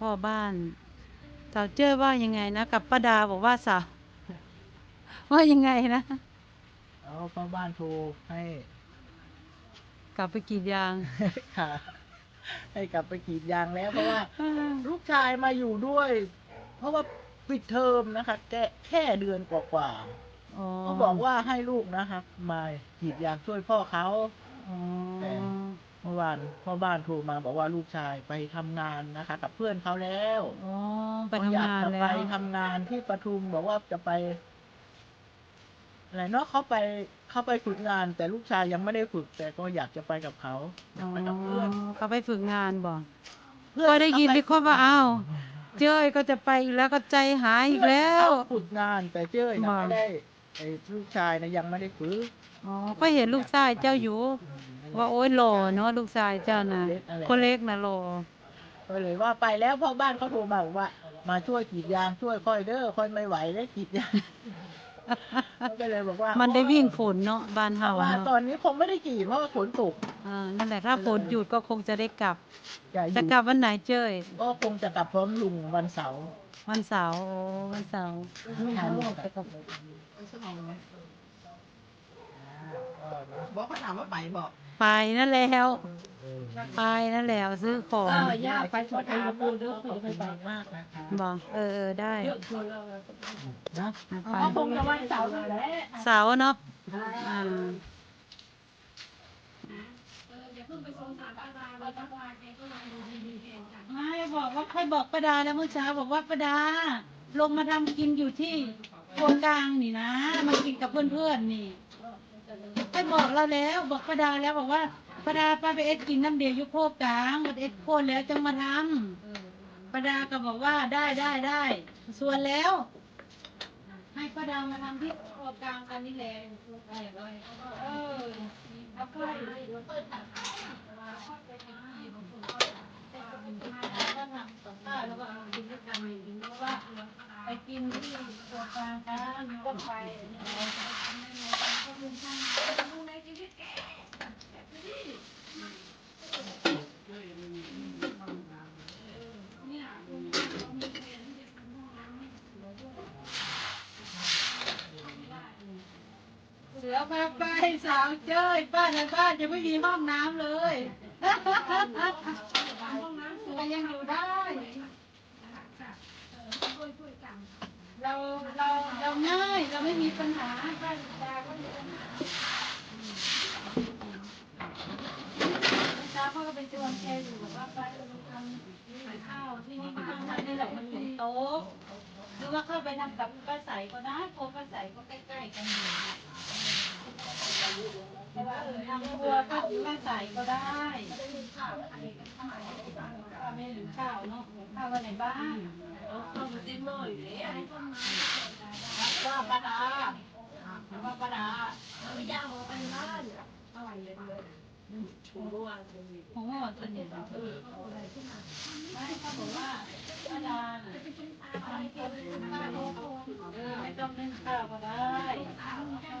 พ่อบ้าน สาวเจ้ยว่ายังไงนะกับป้าดาบอกว่าสาว ว่ายังไงนะ เอาพ่อบ้านโทรให้กลับไปกรีดยาง ค่ะ ให้กลับไปกรีดยางแล้วเพราะว่า ลูกชายมาอยู่ด้วย เพราะว่าปิดเทอมนะคะแค่แค่เดือนกว่าอ๋อๆก็บอกว่าให้ลูกนะครับมากรีดยางช่วยพ่อเขา อ๋อ เมื่อวานพ่อบ้านโทรมาบอกว่าลูกชายไปทำงานนะคะ กับเพื่อนเขาแล้วอ๋อไปเขทำอยากงานจะแล้ไปวทำงานที่ปทุมบอกว่าจะไปอะไรเนาะเขาไปเขาไปฝึกงาน แต่ลูกชายยังไม่ได้ฝึก แต่ก็อยากจะไปกับเขาอยากไปกับเพื่อนเขาไปฝึกงานบอกเพื่อนก็ได้ยินพี่คนว่าอ้าวเจ้ยก็จะไปอีกแล้วก็ใจหายอีกแล้วเขาฝึกงานแต่เจ้ยนะว่าไม่ได้ไอ้ลูกชายนะยังไม่ได้ฝึกอ๋อก็เห็นลูกชายเจ้าอยู่ ว่าโอ้ยหล่อเนาะลูกชายเจ้านะคนเล็กนะหล่อก็เลยว่าไปแล้วพ่อบ้านเขาโทรมาบอกว่า มาช่วยกรีดยางช่วยค่อยเด้อค่อยไม่ไหวได้กรีดยางเขาก็เลยบอกว่ามัมันได้วิ่งฝนเนาะบ้านเพเฮาราะว่าตเนาะอนนี้คงไม่ได้กรีดเพราะว่าฝนตกอ่านั่นแหละถ้าฝนหยุดก็คงจะได้กลับอย่าอจะยู่กลับวันไหนเจ้ยก็คงจะกลับพร้อมลุงวันเสาร์วันเสาร์โอ้วันเสาร์บอกเขาถามว่าไปบอก ไปนั่นแล้ว ไปนั่นแล้วซื้อของย่าไปชดไอ้กระปูเด้อคือไปไปมากนะคะบอกเออเออได้นะไปก็คงจะวันเสาร์นั่นแหละเสาร์เนาะอ่าไม่บอกว่าใครบอกประดาแล้วเมื่อเช้าบอกว่าประดา ลงมาทำกินอยู่ที่ครัวกลางนี่นะ มากินกับเพื่อนๆนี่ ใครบอกเราแล้ว บอกประดาแล้วบอกว่าประดาป้าไปเอ็ดกินน้ำเดียวยุคโคกกลางหมดเอ็ดโคนแล้วจึงมาทำประดาก็บอกว่าได้ได้ได้ส่วนแล้ว ให้ประดามาทำที่ครัวกลางกันนี่แหละเออเอาไปไปกินที่ครัวกลางกันก็ไป เสือพาไปสาวเจ้ยป้านในบ้านยังไม่มีห้องน้ำเลยก็ยังอยู่ได้ เราเราเราง่ายเราไม่มีปัญหาป้าดาก็มีปัญหาป้าพ่อก็เป็นชวนแกอยู่ว่าป้าจะทำข้าวที่นี่ข้าวนี่แหละมันเป็นโต๊ะ หรือว่าเข้าไปทำกับป้าใสก็ได้โครัวป้าใสก็ใกล้ๆกันอยู่แต่ว่าเออทำครัวก็แม่ใส่ก็ได้ป้าไม่หรือข้าวเนาะข้าวไว้ในบ้านว่าป้าดาว่าป้าดาผมว่าตัวเนี่ยเออไม่เขาบอกว่าป้าดาน่ะเออ ไม่ต้องเล่นข้าวก็ได้ถามว่าเอา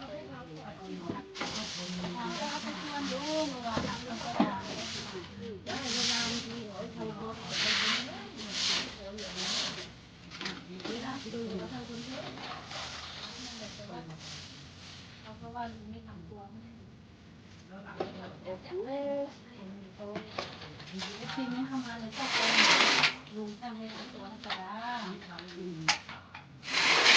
ไปชวนลุงหรือว่าทำกับป้าดาเขาก็ว่าลุงไม่ทำครัว ทีนี้ทำงานเลยชอบเป็นลุงทำให้ตัวนักกระ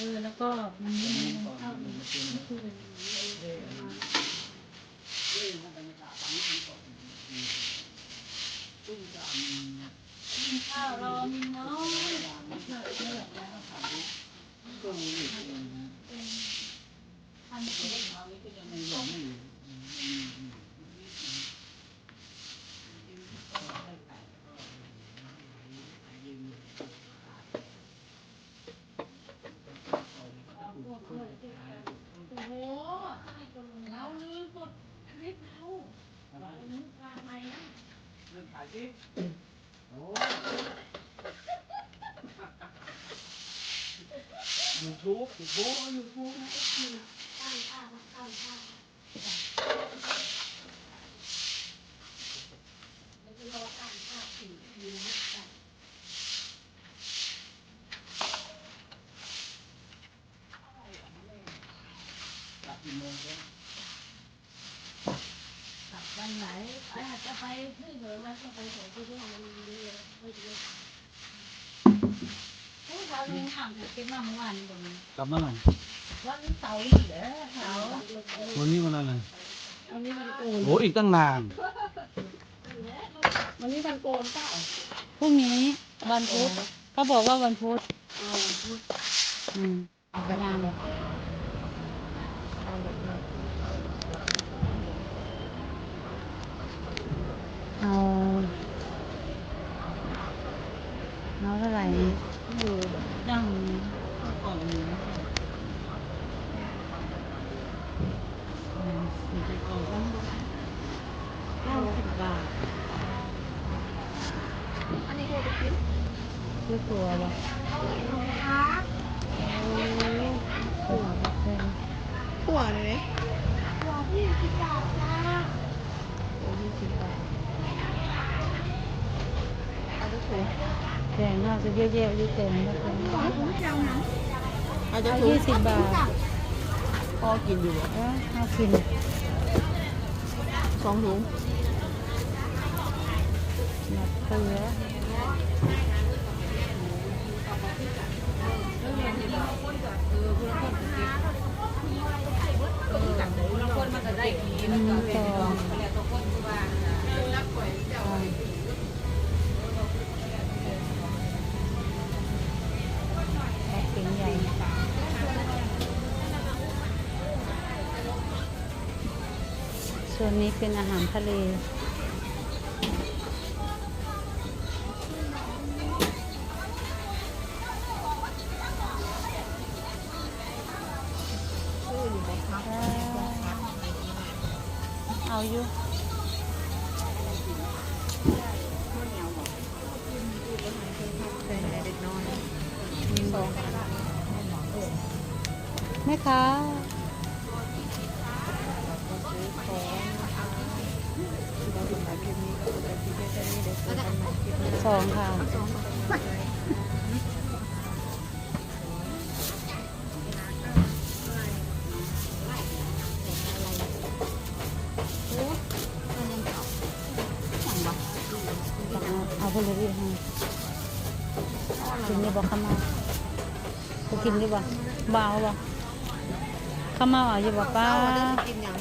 เออ แล้วก็มันไม่มีข้าวกินข้าวรอมีน้อยพันสิบโอ้โหเราลืมกดคลิปเราเราลืมวางไมค์นะ ยูทูบยูทูบยูทูบกลับกี่โมงก็ วันไหนอา จจะไปที่เหนือมันก็ไปของที่ที่มันเยอะไม่เยอะพวกเราลุงทำเก็บมาเมื่อวานบนกลับเมื่อไหร่วันเสาร์นี่แหละเสาร์วันนี้วันอะไรวันนี้มันโกนโอ้อีกตั้งนาน วันนี้มันโกนเปล่าพรุ่งนี้วันพุธเขาบอกว่าวันพุธอืมเอาไปงานเลยเอาเอาเท่าไหร่นั่ง ก่อนนี้ เก้าสิบบาท อันนี้คือ ไปกินเลือกตัววะโอ้ตัวแพงหัวเลยตัวยี่สิบบาทจ้าตัวยี่สิบบาทเอาไปถูแพงน่าจะเยอะๆอยู่แพงนะแพงเอาจะเอาถูยี่สิบบาทพ่อกินอยู่เออเอากินสองถุงหนักเกลือ ส่วนนี้เป็นอาหารทะเล แม่ค้าสองค่ะเอาไปเลยดิฮะกินได้บ่ข้าวมาไปกินได้บ่บ่าวบ่ ข้าวเมาเอาอยู่บ่ป้าเอาได้กินยัง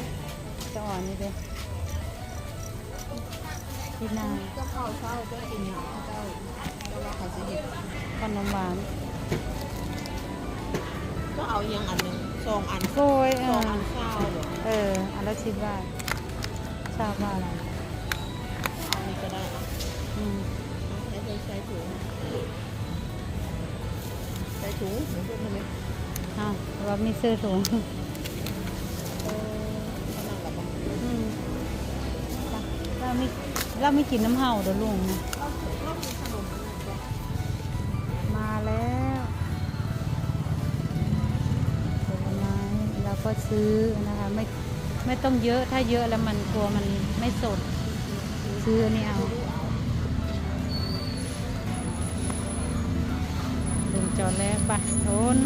จะอ่อนนี่เด้อพี่นาก็ข้าวเช้าก็กินยังเจ้าเจ้าว่าเขาจะเห็นขนมหวานก็เอายังอันหนึ่งสองอันโอ้ยเอสองออันข้าวเหรอเอออันละสิบบาททราบว่าอะไรเอานี่ก็ได้อะอืมใช้ใช้ใช้ถุงใช้ถุงเหมือนพวกนี้ไหม อ้าวว่ามีซื้อถุงเออขนาดละบ้างอืมเราไม่เราไม่กินน้ำเห่าเดี๋ยวลุงนะมาแล้วผลไม้เราก็ซื้อนะคะไม่ไม่ต้องเยอะถ้าเยอะแล้วมันกลัวมันไม่สด ซื้อนี่เอาลุงจอดแล้วปโทน